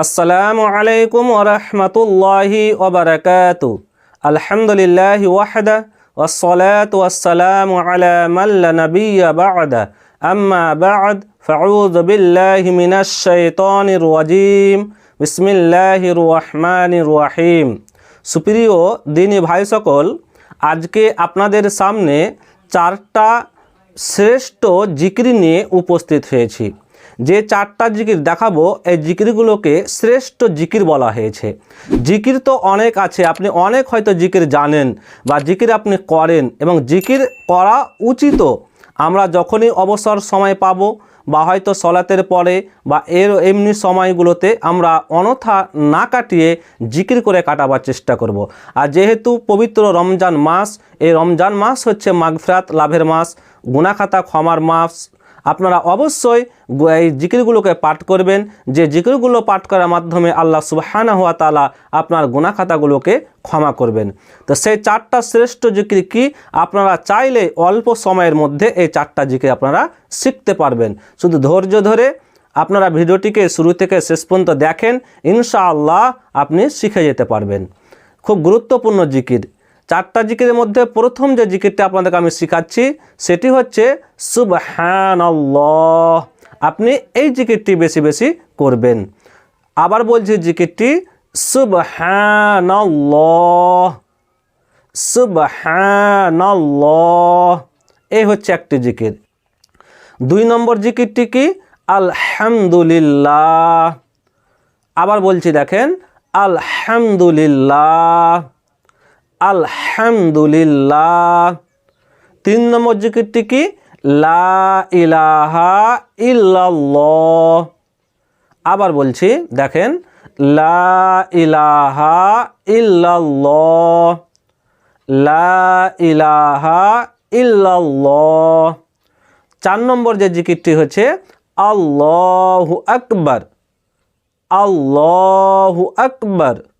আসসালামু আলাইকুম ওরহমতুল্লাহি ওবরাকাতু আলহামদুলিল্লাহ ওয়াহদা والصلاة والسلام على من لا نبي بعد أما بعد فأعوذ بالله من الشيطان الرجيم بسم الله الرحمن الرحيم সুপ্রিয় দিনী ভাই সকল আজকে আপনাদের সামনে চারটা শ্রেষ্ঠ জিকির নিয়ে উপস্থিত হয়েছি যে চারটা জিকির দেখাবো, এই জিকিরগুলোকে শ্রেষ্ঠ জিকির বলা হয়েছে জিকির তো অনেক আছে, আপনি অনেক হয়তো জিকির জানেন বা জিকির আপনি করেন এবং জিকির করা উচিত আমরা যখনই অবসর সময় পাবো বা হয়তো সলাতের পরে বা এর এমনি সময়গুলোতে আমরা অনথা না কাটিয়ে জিকির করে কাটাবার চেষ্টা করব। আর যেহেতু পবিত্র রমজান মাস, এই রমজান মাস হচ্ছে মাগফরাত, লাভের মাস, গুনাখাতা, ক্ষমার মাস আপনারা অবশ্যই এই জিকিরগুলোকে পাঠ করবেন। যে জিকিরগুলো পাঠ করার মাধ্যমে আল্লাহ সুবহানা হওয়া তালা আপনার গুনাখাতাগুলোকে ক্ষমা করবেন। তো সেই চারটা শ্রেষ্ঠ জিকির কি? আপনারা চাইলে অল্প সময়ের মধ্যে এই চারটা জিকির আপনারা শিখতে পারবেন। শুধু ধৈর্য ধরে আপনারা ভিডিওটিকে শুরু থেকে শেষ পর্যন্ত দেখেন, ইনশাআল্লাহ আপনি শিখে যেতে পারবেন। খুব গুরুত্বপূর্ণ জিকির। চারটা জিকিরের মধ্যে প্রথম যে জিকিরটা আপনাদেরকে আমি শেখাচ্ছি, সেটি হচ্ছে সুবহানাল্লাহ। আপনি এই জিকিরটি বেশি বেশি করবেন। আবার বলছি জিকিরটি সুবহানাল্লাহ। সুবহানাল্লাহ। এই হচ্ছে একটি জিকির। দুই নম্বর জিকিরটি কি? আলহামদুলিল্লাহ। আবার বলছি দেখেন, আলহামদুলিল্লাহ। আলহামদুলিল্লাহ। তিন নম্বর জিকিরটি কি? লা ইলাহা আবার বলছি, দেখেন, লা ইলাহা ইল্লাল্লাহ। লা ইলাহা চার নম্বর যে জিকিরটি হচ্ছে, আল্লাহু আকবার। আল্লাহু আকবার।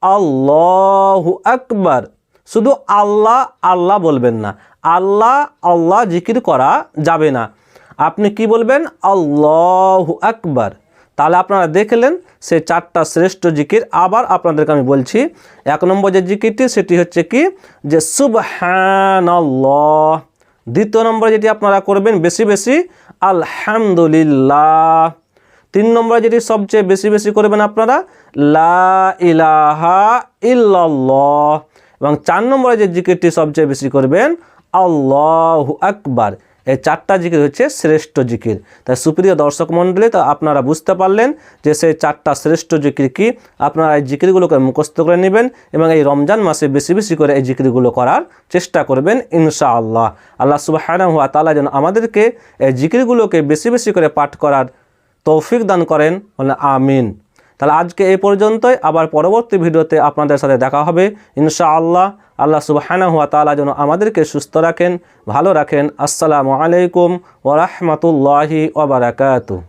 আল্লাহু আকবার। শুধু আল্লাহ আল্লাহ বলবেন না। আল্লাহ আল্লাহ জিকির করা যাবে না। আপনি কি বলবেন? আল্লাহু আকবার। তাহলে আপনারা দেখলেন সে চারটা শ্রেষ্ঠ জিকির। আবার আপনাদেরকে আমি বলছি, এক নম্বর যে জিকিরটি, সেটি হচ্ছে কি? যে সুবহানাল্লাহ। দ্বিতীয় নম্বরে যেটি আপনারা করবেন, বেশি বেশি আলহামদুলিল্লাহ। তিন নম্বরে যেটি সবচেয়ে বেশি বেশি করবেন আপনারা, লা ইলাহা এবং চার নম্বরে যে জিকিরটি সবচেয়ে বেশি করবেন, আল্লাহু আকবার। এই চারটা জিকির হচ্ছে শ্রেষ্ঠ জিকির। তাই সুপ্রিয় দর্শক মণ্ডলী, তো আপনারা বুঝতে পারলেন যে সেই চারটা শ্রেষ্ঠ জিকির কি। আপনারা এই জিকিরগুলোকে মুখস্থ করে নেবেন এবং এই রমজান মাসে বেশি বেশি করে এই জিকিরগুলো করার চেষ্টা করবেন, ইনশাআল্লাহ। আল্লাহ সুবাহানাহু ওয়া তালা যেন আমাদেরকে এই জিকিরগুলোকে বেশি বেশি করে পাঠ করার তৌফিক দান করেন বলে আমিন। তাহলে আজকে এই পর্যন্তই। আবার পরবর্তী ভিডিওতে আপনাদের সাথে দেখা হবে। ইনশা আল্লাহ আল্লাহ সুবাহানা হুয়া তালা যেন আমাদেরকে সুস্থ রাখেন, ভালো রাখেন। আসসালামু আলাইকুম ওরহমতুল্লাহি বারাকাতুহু।